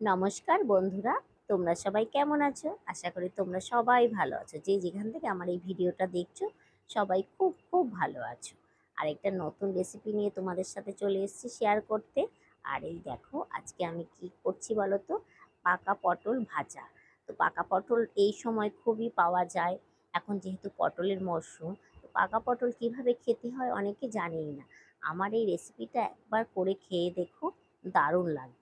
নমস্কার বন্ধুরা, তোমরা সবাই কেমন আছো? আশা করি তোমরা সবাই ভালো আছো। যে যেখান থেকে আমার এই ভিডিওটা দেখছ, সবাই খুব খুব ভালো আছো। আর একটা নতুন রেসিপি নিয়ে তোমাদের সাথে চলে এসেছি শেয়ার করতে। আর এই দেখো, আজকে আমি কি করছি বলো তো পাকা পটল ভাজা। তো পাকা পটল এই সময় খুবই পাওয়া যায়। এখন যেহেতু পটলের মরশুম, তো পাকা পটল কীভাবে খেতে হয় অনেকে জানেই না। আমার এই রেসিপিটা একবার করে খেয়ে দেখো, দারুণ লাগবে।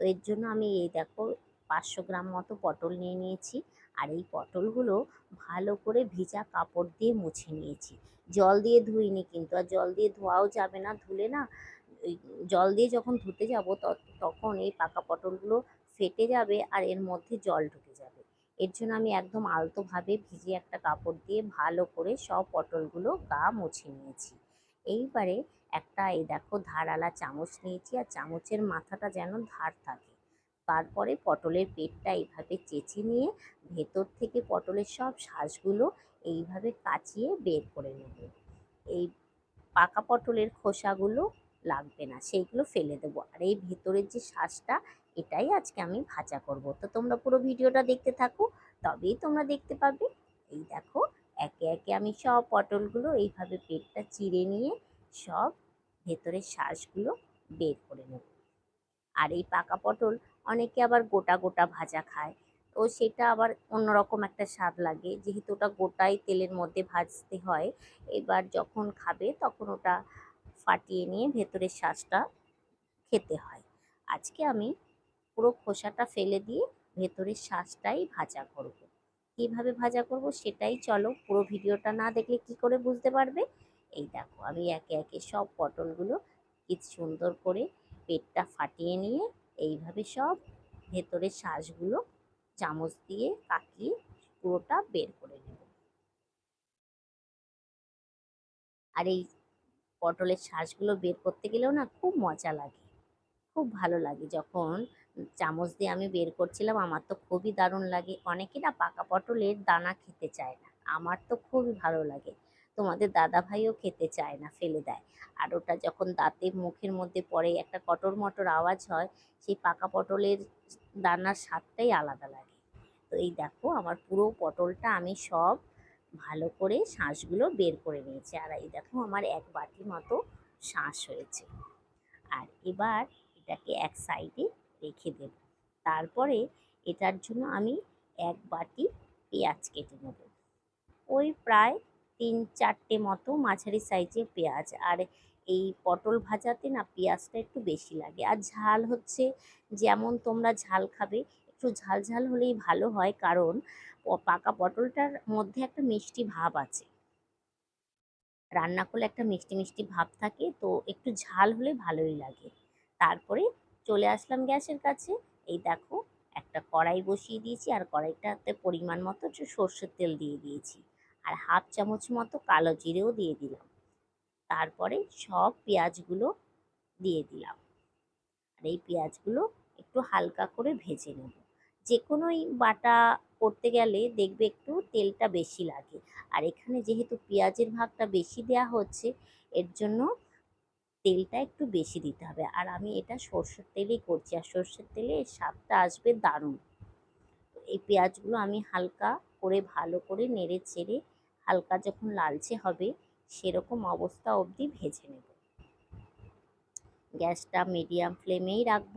তো এর জন্য আমি এই দেখো পাঁচশো গ্রাম মতো পটল নিয়ে নিয়েছি। আর এই পটলগুলো ভালো করে ভিজা কাপড় দিয়ে মুছে নিয়েছি। জল দিয়ে ধুইনি কিন্তু, আর জল দিয়ে ধোয়াও যাবে না, ধুলে না জল দিয়ে যখন ধুতে যাব তখন এই পাকা পটলগুলো ফেটে যাবে আর এর মধ্যে জল ঢুকে যাবে। এর জন্য আমি একদম আলতোভাবে ভিজে একটা কাপড় দিয়ে ভালো করে সব পটলগুলো গা মুছে নিয়েছি। এইবারে একটা এই দেখো ধারালা চামচ নিয়েছি আর চামচের মাথাটা যেন ধার থাকে। তারপরে পটলের পেটটা এইভাবে চেঁচে নিয়ে ভেতর থেকে পটলের সব শাঁসগুলো এইভাবে কাচিয়ে বের করে নেব। এই পাকা পটলের খোসাগুলো লাগবে না, সেইগুলো ফেলে দেবো। আর এই ভেতরের যে শাঁসটা, এটাই আজকে আমি ভাজা করব। তো তোমরা পুরো ভিডিওটা দেখতে থাকো, তবেই তোমরা দেখতে পাবে। এই দেখো একে একে আমি সব পটলগুলো এইভাবে পেটটা চিড়ে নিয়ে সব ভেতরের শাঁসগুলো বের করে নেব। আর এই পাকা পটল অনেকে আবার গোটা গোটা ভাজা খায়। তো সেটা আবার অন্যরকম একটা স্বাদ লাগে। যেহেতু ওটা গোটাই তেলের মধ্যে ভাজতে হয়, এবার যখন খাবে তখন ওটা ফাটিয়ে নিয়ে ভেতরের শাঁসটা খেতে হয়। আজকে আমি পুরো খোসাটা ফেলে দিয়ে ভেতরের শাঁসটাই ভাজা করব। কীভাবে ভাজা করব সেটাই চলো পুরো ভিডিওটা না দেখলে কি করে বুঝতে পারবে। এই দেখো আমি একে একে সব পটলগুলো কি সুন্দর করে পেটটা ফাটিয়ে নিয়ে এইভাবে সব ভেতরের শাঁসগুলো চামচ দিয়ে কাকিয়ে পুরোটা বের করে নেব। আর এই পটলের শাঁসগুলো বের করতে গেলেও না খুব মজা লাগে, খুব ভালো লাগে যখন চামচ দিয়ে আমি বের করছিলাম। আমার তো খুবই দারুণ লাগে। অনেকে না পাকা পটলের দানা খেতে চায় না। আমার তো খুবই ভালো লাগে। তোমাদের দাদা ভাইও খেতে চায় না, ফেলে দেয়। আর ওটা যখন দাঁতে মুখের মধ্যে পড়ে, একটা কটর মটর আওয়াজ হয়, সেই পাকা পটলের দানার স্বাদটাই আলাদা লাগে। তো এই দেখো, আমার পুরো পটলটা আমি সব ভালো করে শাঁসগুলো বের করে নিয়েছি। আর এই দেখো, আমার এক বাটি মতো শাঁস হয়েছে। আর এবার এটাকে এক সাইডে রেখে দেব। তারপরে এটার জন্য আমি এক বাটি পেঁয়াজ কেটে নেব। ওই প্রায় তিন চারটে মতো মাঝারি সাইজের পেঁয়াজ। আর এই পটল ভাজাতে না পেঁয়াজটা একটু বেশি লাগে। আর ঝাল হচ্ছে যেমন তোমরা ঝাল খাবে, একটু ঝাল ঝাল হলেই ভালো হয়। কারণ পাকা পটলটার মধ্যে একটা মিষ্টি ভাব আছে। রান্না করলে একটা মিষ্টি মিষ্টি ভাব থাকে। তো একটু ঝাল হলে ভালোই লাগে। তারপরে চলে আসলাম গ্যাসের কাছে। এই দেখো, একটা কড়াই বসিয়ে দিয়েছি আর কড়াইটাতে পরিমাণ মতো সর্ষের তেল দিয়ে দিয়েছি। আর হাফ চামচ মতো কালো জিরেও দিয়ে দিলাম। তারপরে সব পেঁয়াজগুলো দিয়ে দিলাম। আর এই পেঁয়াজগুলো একটু হালকা করে ভেজে নেব। যে কোনোই বাটা করতে গেলে দেখবে একটু তেলটা বেশি লাগে। আর এখানে যেহেতু পেঁয়াজের ভাগটা বেশি দেয়া হচ্ছে, এর জন্য তেলটা একটু বেশি দিতে হবে। আর আমি এটা সর্ষের তেলেই করছি। আর সর্ষের তেলে স্বাদটা আসবে দারুণ। এই পেঁয়াজগুলো আমি হালকা করে, ভালো করে নেড়ে চেড়ে হালকা যখন লালচে হবে, সেরকম অবস্থা অবধি ভেজে নেব। গ্যাসটা মিডিয়াম ফ্লেমেই রাখব।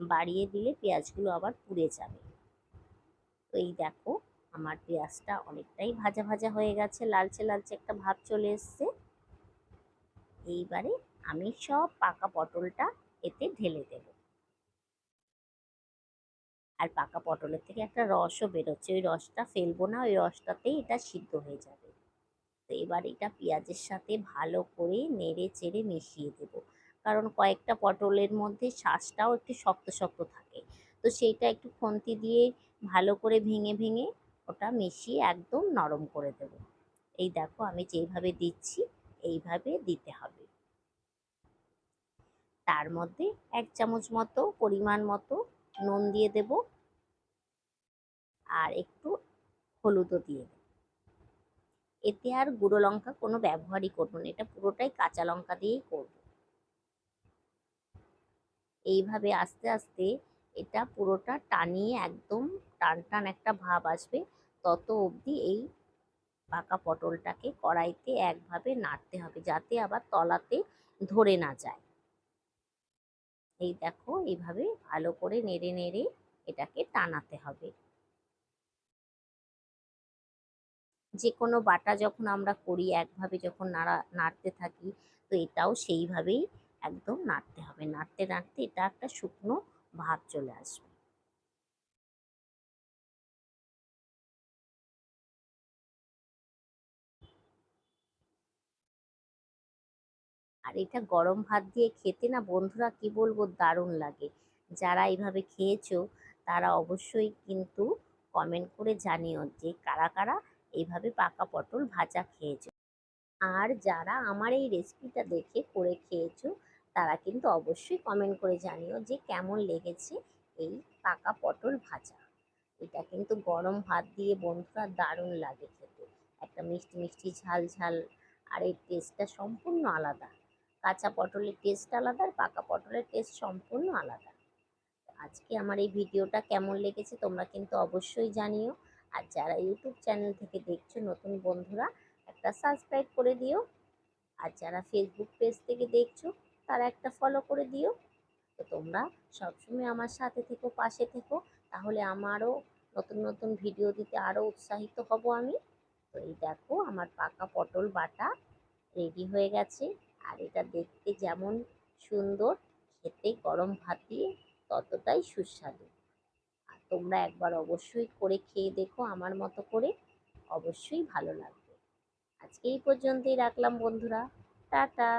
বাড়িয়ে দিলে পেঁয়াজগুলো আবার পুড়ে যাবে। তো এই দেখো, আমার পেঁয়াজটা অনেকটাই ভাজা ভাজা হয়ে গেছে। লালচে লালচে একটা ভাব চলে এসছে। এইবারে আমি সব পাকা পটলটা এতে ঢেলে দেব। আর পাকা পটলের থেকে একটা রসও বেরোচ্ছে, ওই রসটা ফেলব না, ওই রসটাতেই এটা সিদ্ধ হয়ে যাবে। তো এবার এটা পেঁয়াজের সাথে ভালো করে নেড়ে চেড়ে মিশিয়ে দেব। কারণ কয়েকটা পটলের মধ্যে শ্বাসটাও একটু শক্ত শক্ত থাকে। তো সেইটা একটু খন্তি দিয়ে ভালো করে ভেঙে ভেঙে ওটা মিশিয়ে একদম নরম করে দেব। এই দেখো আমি যেইভাবে দিচ্ছি এইভাবে দিতে হবে। তার মধ্যে এক চামচ মতো পরিমাণ মতো নুন দিয়ে দেব। আর একটু হলুদও দিয়ে দেব। এতে আর গুঁড়ো লঙ্কা কোনো ব্যবহারই করব না, এটা পুরোটাই কাঁচা লঙ্কা দিয়েই করব। এইভাবে আস্তে আস্তে এটা পুরোটা টানিয়ে একদম টান টান একটা ভাব আসবে, তত অবধি এই পাকা পটলটাকে কড়াইতে একভাবে নাড়তে হবে যাতে আবার তলাতে ধরে না যায়। এই দেখো, এইভাবে ভালো করে নেড়ে নেড়ে এটাকে টানাতে হবে। যে কোনো বাটা যখন আমরা করি, একভাবে যখন নাড়া, নাড়তে থাকি, তো এটাও সেইভাবেই একদম নাড়তে হবে। নাড়তে নাড়তে এটা একটা শুকনো ভাব চলে আসবে। আর এটা গরম ভাত দিয়ে খেতে না বন্ধুরা কি বলব দারুণ লাগে। যারা এইভাবে খেয়েছো তারা অবশ্যই কিন্তু কমেন্ট করে জানিও যে কারা কারা এইভাবে পাকা পটল ভাজা খেয়েছো। আর যারা আমার এই রেসিপিটা দেখে করে খেয়েছো তারা কিন্তু অবশ্যই কমেন্ট করে জানিও যে কেমন লেগেছে এই পাকা পটল ভাজা। এটা কিন্তু গরম ভাত দিয়ে বন্ধুরা দারুণ লাগে খেতে। একটা মিষ্টি মিষ্টি ঝাল ঝাল, আর এই টেস্টটা সম্পূর্ণ আলাদা। কাঁচা পটলের টেস্ট আলাদা আর পাকা পটলের টেস্ট সম্পূর্ণ আলাদা। আজকে আমার এই ভিডিওটা কেমন লেগেছে তোমরা কিন্তু অবশ্যই জানিও। আর যারা ইউটিউব চ্যানেল থেকে দেখছ, নতুন বন্ধুরা, একটা সাবস্ক্রাইব করে দিও। আর যারা ফেসবুক পেজ থেকে দেখছ, তারা একটা ফলো করে দিও। তো তোমরা সবসময় আমার সাথে থেকো, পাশে থেকো। তাহলে আমারও নতুন নতুন ভিডিও দিতে আরও উৎসাহিত হব আমি। তো এই দেখো, আমার পাকা পটল বাটা রেডি হয়ে গেছে। আর এটা দেখতে যেমন সুন্দর, খেতে গরম ভাত দিয়ে ততটাই সুস্বাদু। আর তোমরা একবার অবশ্যই করে খেয়ে দেখো, আমার মতো করে অবশ্যই ভালো লাগবে। আজকে এই পর্যন্তই রাখলাম বন্ধুরা। টাটা।